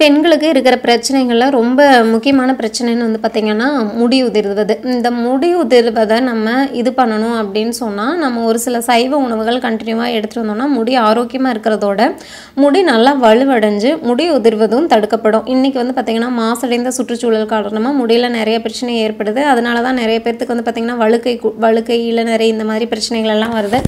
பெண்களுக்கு இருக்கிற பிரச்சனைகளில் ரொம்ப முக்கியமான பிரச்சனைன்னு வந்து பார்த்திங்கன்னா முடி உதிர்வது. இந்த முடி உதிர்வதை நம்ம இது பண்ணணும் அப்படின்னு சொன்னால் நம்ம ஒரு சில சைவ உணவுகள் கண்டினியூவாக எடுத்துகிட்டு வந்தோம்னா முடி ஆரோக்கியமாக இருக்கிறதோட முடி நல்லா வலுவடைஞ்சு முடி உதிர்வதும் தடுக்கப்படும். இன்றைக்கி வந்து பார்த்திங்கன்னா மாசடைந்த சுற்றுச்சூழல் காரணமாக முடியில் நிறைய பிரச்சனை ஏற்படுது. அதனால தான் நிறைய பேர்த்துக்கு வந்து பார்த்திங்கன்னா வழுக்கை வழுக்கை இளநரை இந்த மாதிரி பிரச்சனைகள் எல்லாம் வருது.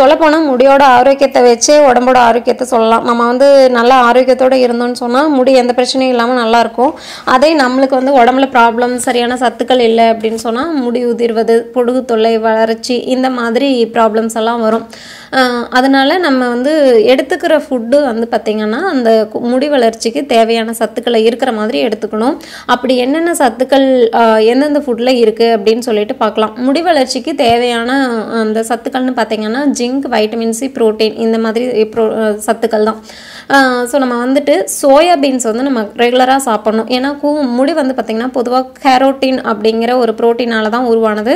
சொல்லப்போனால் முடியோட ஆரோக்கியத்தை வச்சே உடம்போட ஆரோக்கியத்தை சொல்லலாம். நம்ம வந்து நல்ல ஆரோக்கியத்தோடு இருந்தோம்னு சொன்னால் முடி எந்த பிரச்சனையும் இல்லாமல் நல்லாயிருக்கும் அதே நம்மளுக்கு வந்து உடம்புல ப்ராப்ளம் சரியான சத்துக்கள் இல்லை அப்படின்னு சொன்னால் முடி உதிர்வது பொடுகு தொல்லை வளர்ச்சி இந்த மாதிரி ப்ராப்ளம்ஸ் எல்லாம் வரும். அதனால் நம்ம வந்து எடுத்துக்கிற ஃபுட்டு வந்து பார்த்திங்கன்னா அந்த கு- முடி வளர்ச்சிக்கு தேவையான சத்துக்களை இருக்கிற மாதிரி எடுத்துக்கணும். அப்படி என்னென்ன சத்துக்கள் எந்தெந்த ஃபுட்டில் இருக்குது அப்படின்னு சொல்லிட்டு பார்க்கலாம் முடி வளர்ச்சிக்கு தேவையான அந்த சத்துக்கள்னு பார்த்தீங்கன்னா ஜிங்க் வைட்டமின் சி ப்ரோட்டீன் இந்த மாதிரி ப்ரோ சத்துக்கள் தான். ஸோ நம்ம வந்துட்டு சோயா பீன்ஸ் வந்து நம்ம ரெகுலராக சாப்பிடணும். ஏன்னா கூ முடி வந்து பார்த்திங்கன்னா பொதுவாக கேரோட்டின் அப்படிங்கிற ஒரு ப்ரோட்டீனால் தான் உருவானது.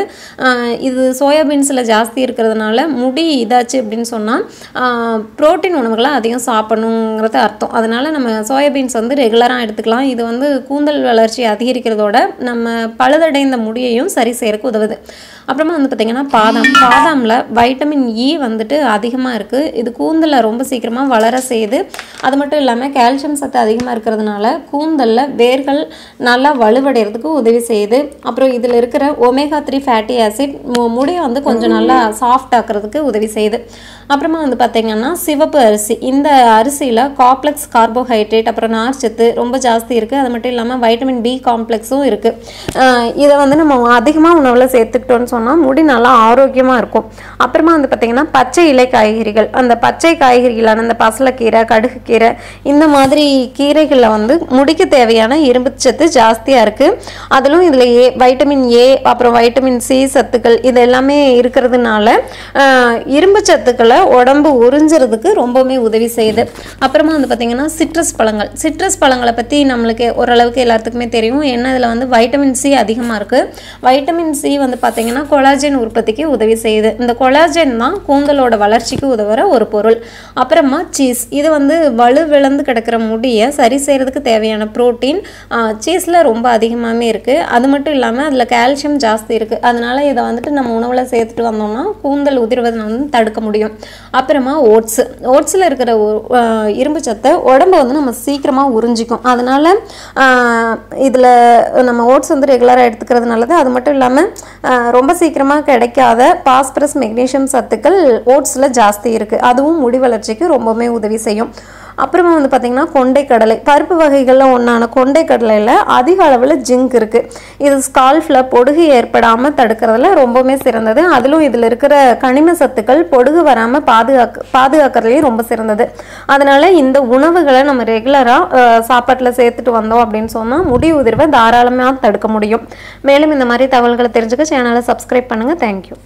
இது சோயாபீன்ஸில் ஜாஸ்தி இருக்கிறதுனால முடி இதாச்சு அப்படின்னு சொன்னால் புரோட்டீன் உணவுகளை அதிகம் சாப்பிடணுங்கிறது அர்த்தம். அதனால் நம்ம சோயாபீன்ஸ் வந்து ரெகுலராக எடுத்துக்கலாம். இது வந்து கூந்தல் வளர்ச்சி அதிகரிக்கிறதோட நம்ம பழுதடைந்த முடியையும் சரி செய்யறதுக்கு உதவுது. அப்புறமா வந்து பார்த்திங்கன்னா பாதாம். பாதாமில் வைட்டமின் இ e வந்துட்டு அதிகமாக இருக்குது இது கூந்தலை ரொம்ப சீக்கிரமாக வளர செய்யுது. அது மட்டும் இல்லாமல் கால்சியம் சத்து அதிகமாக இருக்கிறதுனால கூந்தலில் வேர்கள் நல்லா வலுவடைகிறதுக்கு உதவி செய்யுது. அப்புறம் இதில் இருக்கிற ஒமேகா த்ரீ ஃபேட்டி ஆசிட் முடியை வந்து கொஞ்சம் நல்லா சாஃப்ட் ஆக்கிறதுக்கு உதவி செய்யுது. அப்புறமா வந்து பார்த்திங்கன்னா சிவப்பு அரிசி. இந்த அரிசியில் காம்ப்ளெக்ஸ் கார்போஹைட்ரேட் அப்புறம் நார்ச்சத்து ரொம்ப ஜாஸ்தி இருக்குது அது மட்டும் இல்லாமல் வைட்டமின் பி காம்ப்ளெக்ஸும் இருக்குது இதை வந்து நம்ம அதிகமாக உணவில் சேர்த்துக்கிட்டோன்னு சொன்னால் முடி நல்லா ஆரோக்கியமாக இருக்கும். அப்புறமா வந்து பார்த்திங்கன்னா பச்சை இலை காய்கறிகள். அந்த பச்சை காய்கறிகளான அந்த பசலைக்கீரை கடுகுக்கீரை இந்த மாதிரி கீரைகளில் வந்து முடிக்கு தேவையான இரும்பு சத்து ஜாஸ்தியாக இருக்குது அதிலும் இதில் ஏ வைட்டமின் ஏ அப்புறம் வைட்டமின் சி சத்துக்கள் இது எல்லாமே இருக்கிறதுனால இரும்பு சத்துக்களை உடம்பு உறிஞ்சுறதுக்கு ரொம்பவுமே உதவி செய்யுது. அப்புறமா வந்து பார்த்திங்கன்னா சிட்ரஸ் பழங்கள். சிட்ரஸ் பழங்களை பற்றி நம்மளுக்கு ஓரளவுக்கு எல்லாத்துக்குமே தெரியும். என்ன இதில் வந்து வைட்டமின் சி அதிகமாக இருக்குது வைட்டமின் சி வந்து பார்த்திங்கன்னா கொலாஜன் உற்பத்திக்கு உதவி செய்யுது. இந்த கொலாஜன் தான் கூந்தலோட வளர்ச்சிக்கு உதவுற ஒரு பொருள். அப்புறமா சீஸ் இது வந்து வலு விழந்து கிடக்கிற முடியை சரி செய்கிறதுக்கு தேவையான ப்ரோட்டீன் சீஸில் ரொம்ப அதிகமாகவே இருக்குது அது மட்டும் இல்லாமல் அதில் கால்சியம் ஜாஸ்தி இருக்குது அதனால் இதை வந்துட்டு நம்ம உணவில் சேர்த்துட்டு வந்தோம்னா கூந்தல் உதிர்வதை வந்து தடுக்க முடியும். அப்புறமா ஓட்ஸு. ஓட்ஸில் இருக்கிற இரும்பு சத்தை உடம்பு வந்து நம்ம சீக்கிரமாக உறிஞ்சிக்கும். அதனால இதில் நம்ம ஓட்ஸ் வந்து ரெகுலராக எடுத்துக்கிறது நல்லது அது மட்டும் இல்லாமல் ரொம்ப சீக்கிரமாக கிடைக்காத பாஸ்பரஸ் மெக்னீஷியம் சத்துக்கள் ஓட்ஸில் ஜாஸ்தி இருக்குது அதுவும் முடி வளர்ச்சிக்கு ரொம்பவுமே உதவி செய்யும். அப்புறமா வந்து பார்த்திங்கன்னா கொண்டை கடலை பருப்பு வகைகளில் ஒன்றான கொண்டை கடலையில் அதிக அளவில் ஜிங்க் இருக்குது இது ஸ்கால்ஃபில் பொடுகு ஏற்படாமல் தடுக்கிறதுல ரொம்பவுமே சிறந்தது. அதிலும் இதில் இருக்கிற கனிம சத்துக்கள் பொடுகு வராமல் பாதுகாக்க பாதுகாக்கிறதுலையும் ரொம்ப சிறந்தது. அதனால் இந்த உணவுகளை நம்ம ரெகுலராக சாப்பாட்டில் சேர்த்துட்டு வந்தோம் அப்படின்னு சொன்னால் முடி உதிர்வை தாராளமாக தடுக்க முடியும். மேலும் இந்த மாதிரி தகவல்களை தெரிஞ்சுக்க சேனலை சப்ஸ்கிரைப் பண்ணுங்கள் தேங்க்யூ